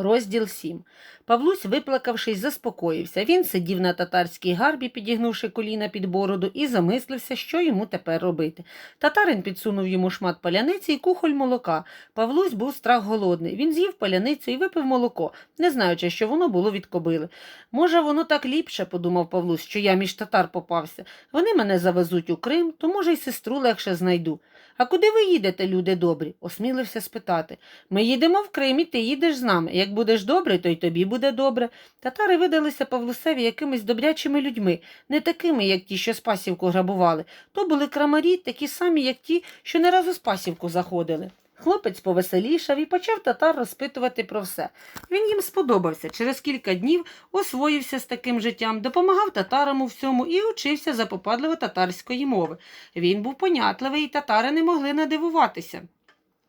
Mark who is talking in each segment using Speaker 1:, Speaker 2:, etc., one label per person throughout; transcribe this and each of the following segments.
Speaker 1: Розділ 7. Павлусь, виплакавшись, заспокоївся. Він сидів на татарській гарбі, підігнувши коліна під бороду, і замислився, що йому тепер робити. Татарин підсунув йому шмат паляниці і кухоль молока. Павлусь був страх голодний. Він з'їв паляницю і випив молоко, не знаючи, що воно було від кобили. Може, воно так ліпше, подумав Павлусь, що я між татар попався. Вони мене завезуть у Крим, то, може, й сестру легше знайду. А куди ви їдете, люди добрі? осмілився спитати. Ми їдемо в Крим, і ти їдеш з нами. Як будеш добрий, то й тобі буде добре. Татари видалися Павлусеві якимись добрячими людьми, не такими, як ті, що Спасівку грабували. То були крамарі, такі самі, як ті, що не разу Спасівку заходили. Хлопець повеселішав і почав татар розпитувати про все. Він їм сподобався. Через кілька днів освоївся з таким життям, допомагав татарам у всьому і учився запопадливо татарської мови. Він був понятливий, і татари не могли надивуватися.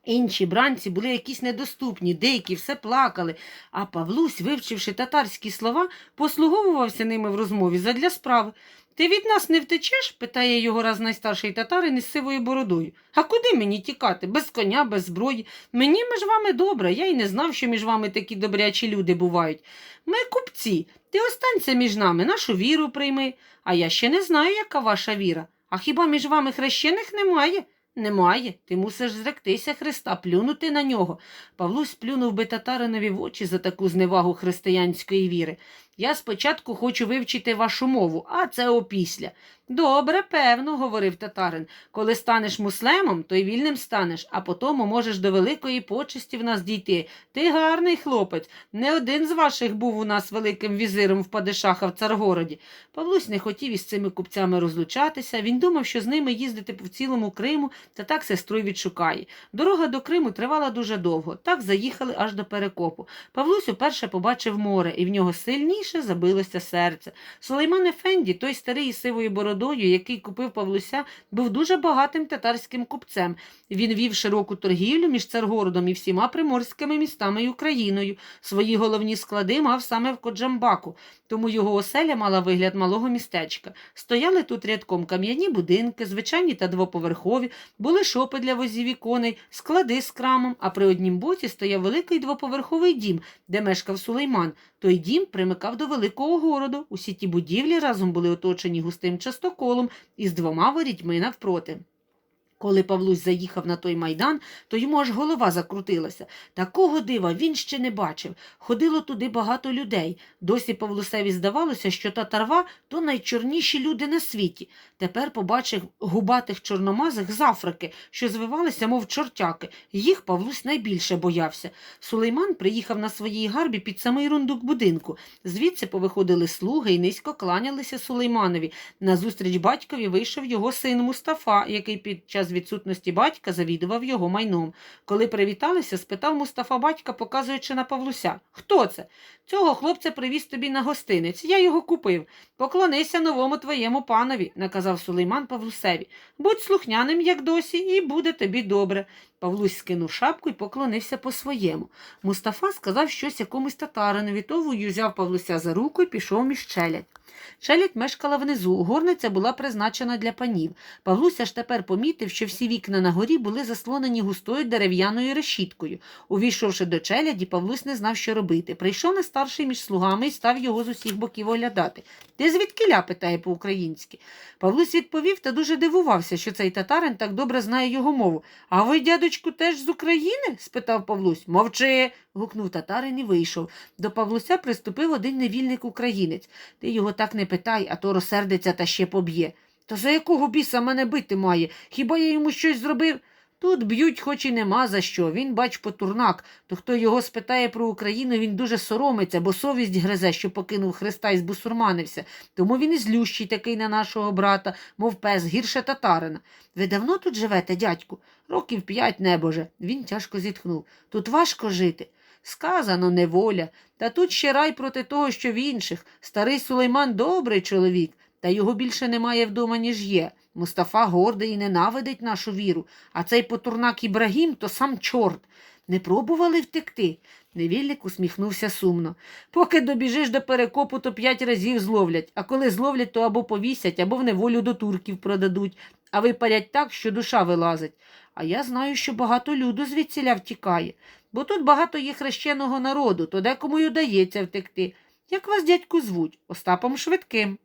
Speaker 1: Інші бранці були якісь недоступні, деякі все плакали, а Павлусь, вивчивши татарські слова, послуговувався ними в розмові задля справи. Ти від нас не втечеш? питає його раз найстарший татарин із сивою бородою. А куди мені тікати? Без коня, без зброї. Мені між вами добре, я й не знав, що між вами такі добрячі люди бувають. Ми купці, ти останься між нами, нашу віру прийми. А я ще не знаю, яка ваша віра. А хіба між вами хрещених немає? Немає. Ти мусиш зректися Христа, плюнути на нього. Павлусь плюнув би татаринові в очі за таку зневагу християнської віри. Я спочатку хочу вивчити вашу мову, а це опісля. Добре, певно, говорив татарин. Коли станеш муслемом, то й вільним станеш, а потому можеш до великої почесті в нас дійти. Ти гарний хлопець. Не один з ваших був у нас великим візиром в Падишаха в Царгороді. Павлусь не хотів із цими купцями розлучатися. Він думав, що з ними їздити по цілому Криму та так сестру відшукає. Дорога до Криму тривала дуже довго. Так заїхали аж до перекопу. Павлусь уперше побачив море, і в нього сильніше забилося серце. Сулейман Ефенді, той старий із сивою бородою, який купив Павлуся, був дуже багатим татарським купцем. Він вів широку торгівлю між Царгородом і всіма приморськими містами й Україною. Свої головні склади мав саме в Коджамбаку, тому його оселя мала вигляд малого містечка. Стояли тут рядком кам'яні будинки, звичайні та двоповерхові, були шопи для возів і коней, склади з крамом, а при однім боці стояв великий двоповерховий дім, де мешкав Сулейман. Той дім примикав до великого городу. Усі ті будівлі разом були оточені густим частоколом із двома ворітьми навпроти. Коли Павлусь заїхав на той майдан, то йому аж голова закрутилася. Такого дива він ще не бачив. Ходило туди багато людей. Досі Павлусеві здавалося, що татарва то найчорніші люди на світі. Тепер побачив губатих чорномазих з Африки, що звивалися, мов чортяки. Їх Павлусь найбільше боявся. Сулейман приїхав на своїй гарбі під самий рундук будинку. Звідси повиходили слуги і низько кланялися Сулейманові. Назустріч батькові вийшов його син Мустафа, який під час відсутності батька завідував його майном. Коли привіталися, спитав Мустафа батька, показуючи на Павлуся. Хто це? Цього хлопця привіз тобі на гостинець. Я його купив. Поклонися новому твоєму панові, наказав Сулейман Павлусеві. Будь слухняним, як досі, і буде тобі добре. Павлусь скинув шапку і поклонився по-своєму. Мустафа сказав щось якомусь татаринові, того й узяв Павлуся за руку і пішов між челядь. Челядь мешкала внизу, горниця була призначена для панів. Павлуся ж тепер помітив, що всі вікна на горі були заслонені густою дерев'яною решіткою. Увійшовши до челяді, Павлусь не знав, що робити. Прийшов найстарший між слугами і став його з усіх боків оглядати. Ти звідкиля? питає по-українськи. Павлусь відповів та дуже дивувався, що цей татарин так добре знає його мову. А ви, дядечку, теж з України? спитав Павлусь. Мовчи. гукнув татарин і вийшов. До Павлуся приступив один невільник українець. Ти його так не питай, а то розсердиться та ще поб'є. Та за якого біса мене бити має? Хіба я йому щось зробив? Тут б'ють, хоч і нема за що. Він, бач, потурнак. То хто його спитає про Україну, він дуже соромиться, бо совість гризе, що покинув Христа і збусурманився. Тому він і злющий такий на нашого брата, мов пес, гірше татарина. Ви давно тут живете, дядьку? Років п'ять, небоже. Він тяжко зітхнув. Тут важко жити. Сказано неволя. Та тут ще рай проти того, що в інших. Старий Сулейман добрий чоловік, та його більше немає вдома, ніж є. Мустафа гордий і ненавидить нашу віру, а цей потурнак Ібрагім то сам чорт. Не пробували втекти. Невільник усміхнувся сумно. Поки добіжиш до перекопу, то п'ять разів зловлять, а коли зловлять, то або повісять, або в неволю до турків продадуть, а випарять так, що душа вилазить. А я знаю, що багато люду звідсіля втікає, бо тут багато є хрещеного народу, то декому й удається втекти. Як вас, дядьку, звуть? Остапом Швидким.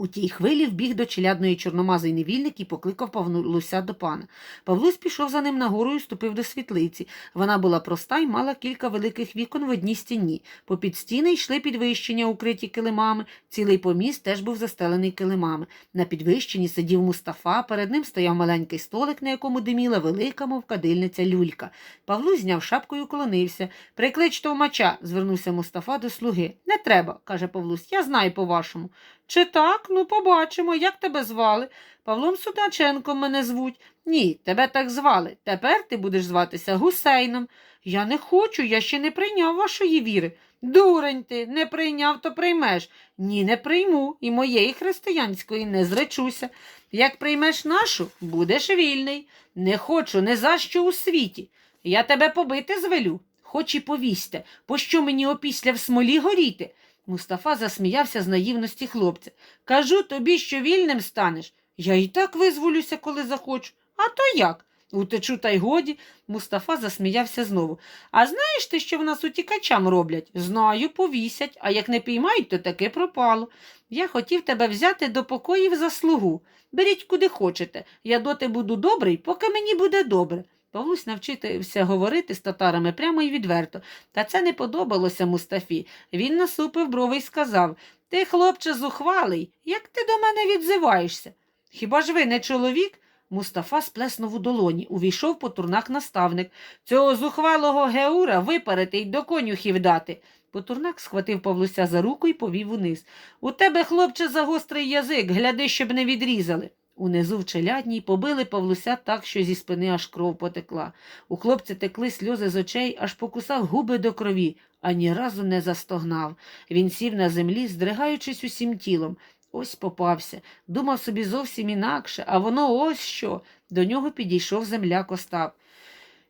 Speaker 1: У тій хвилі вбіг до челядної чорномазий невільник і покликав Павлуся до пана. Павлусь пішов за ним нагору і ступив до світлиці. Вона була проста і мала кілька великих вікон в одній стіні. Попід стіни йшли підвищення, укриті килимами. Цілий поміст теж був застелений килимами. На підвищенні сидів Мустафа, перед ним стояв маленький столик, на якому диміла велика, мов кадильниця люлька. Павлусь зняв шапку і уклонився. Приклич товмача, звернувся Мустафа до слуги. Не треба, каже Павлусь, я знаю по-вашому. Чи так? Ну, побачимо, як тебе звали. Павлом Судаченком мене звуть. Ні, тебе так звали. Тепер ти будеш зватися Гусейном. Я не хочу, я ще не прийняв вашої віри. Дурень ти, не прийняв, то приймеш. Ні, не прийму, і моєї християнської не зречуся. Як приймеш нашу, будеш вільний. Не хочу, не за що у світі. Я тебе побити звелю. Хоч і повісьте, пощо мені опісля в смолі горіти? Мустафа засміявся з наївності хлопця. Кажу тобі, що вільним станеш. Я і так визволюся, коли захочу. А то як? Утечу та й годі. Мустафа засміявся знову. А знаєш ти, що в нас утікачам роблять? Знаю, повісять, а як не піймають, то таки пропало. Я хотів тебе взяти до покоїв за слугу. Беріть куди хочете. Я доти буду добрий, поки мені буде добре. Павлусь навчився говорити з татарами прямо і відверто, та це не подобалося Мустафі. Він насупив брови й сказав Ти, хлопче, зухвалий, як ти до мене відзиваєшся? Хіба ж ви не чоловік? Мустафа сплеснув у долоні, увійшов по турнак наставник. Цього зухвалого Геура випарити й до конюхів дати. Потурнак схватив Павлуся за руку і повів униз. У тебе, хлопче, загострий язик, гляди, щоб не відрізали. Унизу в челядній побили Павлуся так, що зі спини аж кров потекла. У хлопця текли сльози з очей, аж покусав губи до крові, а ні разу не застогнав. Він сів на землі, здригаючись усім тілом. Ось попався. Думав собі зовсім інакше, а воно ось що. До нього підійшов земляк Остап.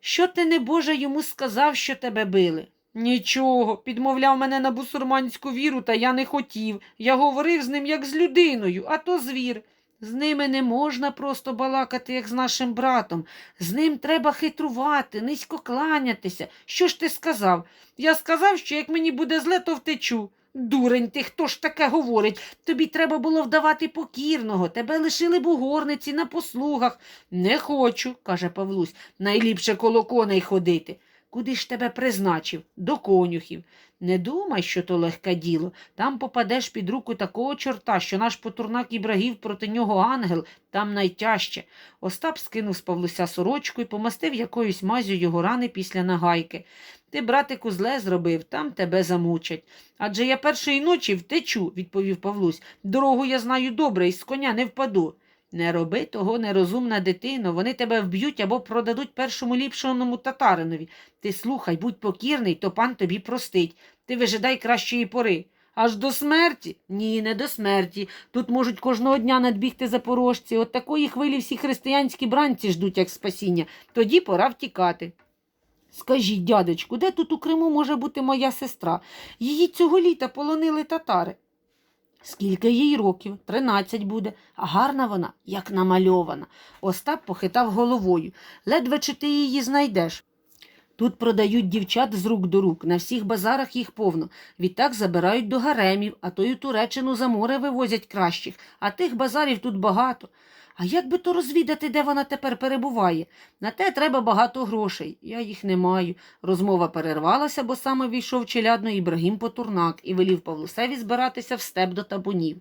Speaker 1: Що ти, небоже, йому сказав, що тебе били? Нічого, підмовляв мене на бусурманську віру, та я не хотів. Я говорив з ним як з людиною, а то звір. З ними не можна просто балакати, як з нашим братом. З ним треба хитрувати, низько кланятися. Що ж ти сказав? Я сказав, що як мені буде зле, то втечу. Дурень ти, хто ж таке говорить? Тобі треба було вдавати покірного, тебе лишили б у горниці на послугах. Не хочу, каже Павлусь, найліпше коло коней ходити. Куди ж тебе призначив? До конюхів. Не думай, що то легке діло. Там попадеш під руку такого чорта, що наш потурнак Ібрагів проти нього ангел, там найтяжче. Остап скинув з Павлуся сорочку і помастив якоюсь мазю його рани після нагайки. Ти, братику, зле зробив, там тебе замучать. Адже я першої ночі втечу, відповів Павлусь. Дорогу я знаю добре і з коня не впаду. Не роби того, нерозумна дитино, вони тебе вб'ють або продадуть першому ліпшому татаринові. Ти слухай, будь покірний, то пан тобі простить. Ти вижидай кращої пори. Аж до смерті? Ні, не до смерті. Тут можуть кожного дня надбігти запорожці. От такої хвилі всі християнські бранці ждуть, як спасіння. Тоді пора втікати. Скажіть, дядечку, де тут у Криму може бути моя сестра? Її цього літа полонили татари. Скільки їй років? Тринадцять буде, а гарна вона, як намальована. Остап похитав головою. Ледве чи ти її знайдеш. Тут продають дівчат з рук до рук, на всіх базарах їх повно. Відтак забирають до гаремів, а то й у Туреччину за море вивозять кращих, а тих базарів тут багато. А як би то розвідати, де вона тепер перебуває? На те треба багато грошей. Я їх не маю. Розмова перервалася, бо саме війшов челядно Ібрагім Потурнак і велів Павлусеві збиратися в степ до табунів.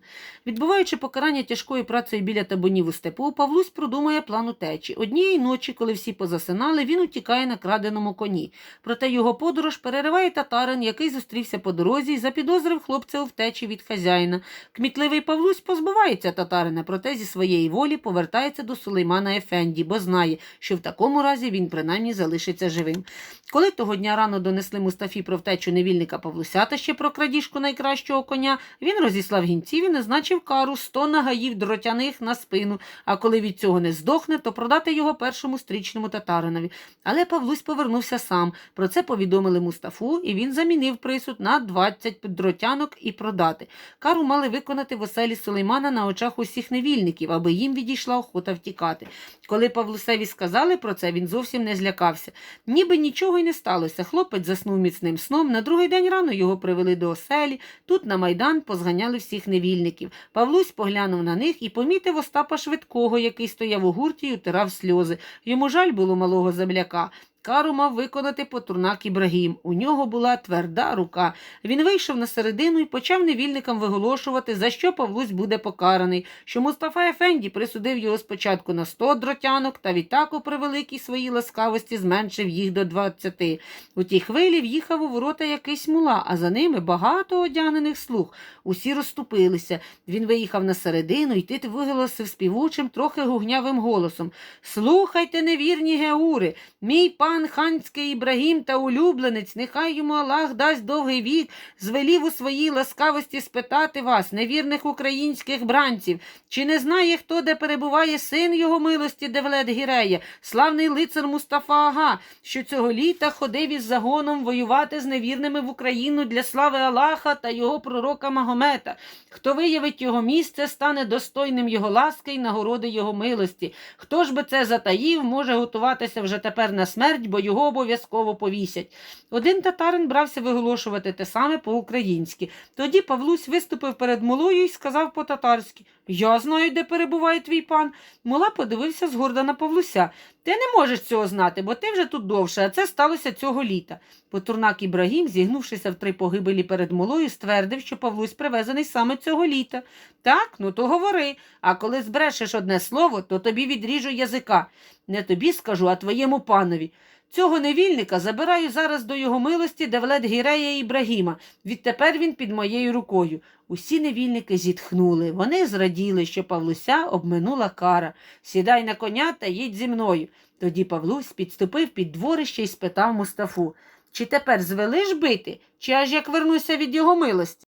Speaker 1: Відбуваючи покарання тяжкою працею біля табунів у степу, Павлусь продумує план утечі. Однієї ночі, коли всі позасинали, він утікає на краденому коні. Проте його подорож перериває татарин, який зустрівся по дорозі і запідозрив хлопця у втечі від хазяїна. Кмітливий Павлусь позбувається татарина, проте зі своєї волі повертається до Сулеймана Ефенді, бо знає, що в такому разі він принаймні залишиться живим. Коли того дня рано донесли Мустафі про втечу невільника Павлуся та ще про крадіжку найкращого коня, він розіслав гінців і назначив кару сто нагаїв дротяних на спину, а коли від цього не здохне, то продати його першому стрічному татаринові. Але Павлусь повернувся сам. Про це повідомили Мустафу, і він замінив присуд на 20 дротянок і продати. Кару мали виконати в оселі Сулеймана на очах усіх невільників, аби їм відібрати підійшла охота втікати. Коли Павлусеві сказали про це, він зовсім не злякався. Ніби нічого й не сталося. Хлопець заснув міцним сном. На другий день рано його привели до оселі. Тут на майдан позганяли всіх невільників. Павлусь поглянув на них і помітив Остапа Швидкого, який стояв у гурті і утирав сльози. Йому жаль було малого земляка. Кару мав виконати Потурнак Ібрагім. У нього була тверда рука. Він вийшов на середину і почав невільникам виголошувати, за що Павлусь буде покараний, що Мустафа Ефенді присудив його спочатку на сто дротянок, та відтак у превеликій своїй ласкавості зменшив їх до двадцяти. У тій хвилі в'їхав у ворота якийсь мула, а за ними багато одягнених слуг. Усі розступилися. Він виїхав на середину і тит виголосив співучим, трохи гугнявим голосом. Слухайте, невірні геури, мій пан ханський Ібрагім та улюбленець, нехай йому Аллах дасть довгий вік, звелів у своїй ласкавості спитати вас, невірних українських бранців, чи не знає хто, де перебуває син його милості Девлет Гірея, славний лицар Мустафа Ага, що цього літа ходив із загоном воювати з невірними в Україну для слави Аллаха та його пророка Магомета. Хто виявить його місце, стане достойним його ласки й нагороди його милості. Хто ж би це затаїв, може готуватися вже тепер на смерть, бо його обов'язково повісять. Один татарин брався виголошувати те саме по-українськи. Тоді Павлусь виступив перед Мулою і сказав по-татарськи Я знаю, де перебуває твій пан. Мула подивився згорда на Павлуся. Ти не можеш цього знати, бо ти вже тут довше, а це сталося цього літа. Потурнак Ібрагім, зігнувшися в три погибелі перед Мулою, ствердив, що Павлусь привезений саме цього літа. Так, ну то говори. А коли збрешеш одне слово, то тобі відріжу язика. Не тобі скажу, а твоєму панові. Цього невільника забираю зараз до його милості Девлет Гірея Ібрагіма. Відтепер він під моєю рукою. Усі невільники зітхнули. Вони зраділи, що Павлуся обминула кара. Сідай на коня та їдь зі мною. Тоді Павлусь підступив під дворище і спитав Мустафу, чи тепер звелиш бити, чи аж як вернуся від його милості?